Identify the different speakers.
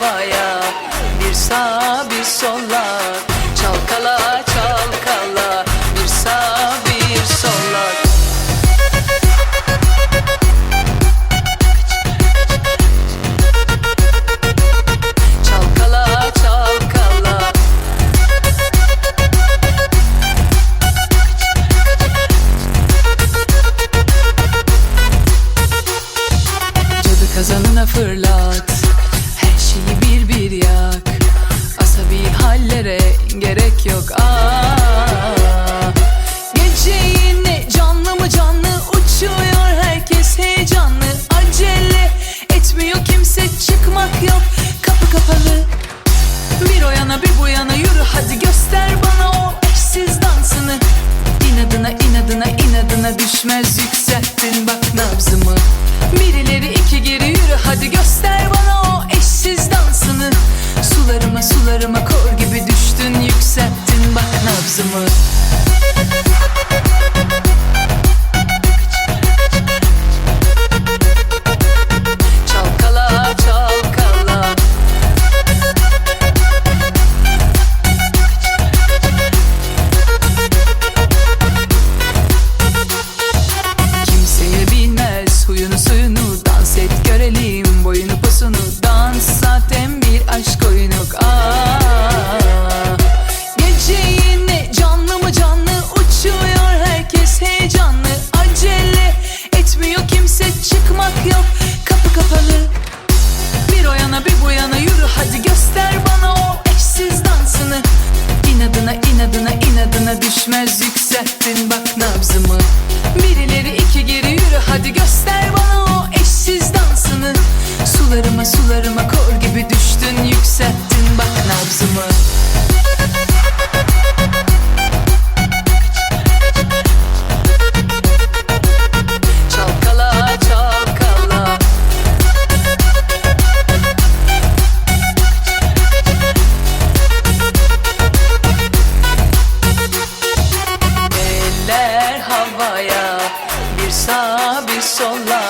Speaker 1: havaya. Bir sağ bir sola Çalkala çalkala. Bir sağ bir sola Çalkala çalkala. Cadı kazanına fırlat yok. Ah. İnadına düşmez yükselttin bak nabzımı. Birileri iki geri yürü hadi göster bana o eşsiz dansını. Sularıma sularıma kor gibi düştün yükselttin bak nabzımı sağ bir sola Çalkala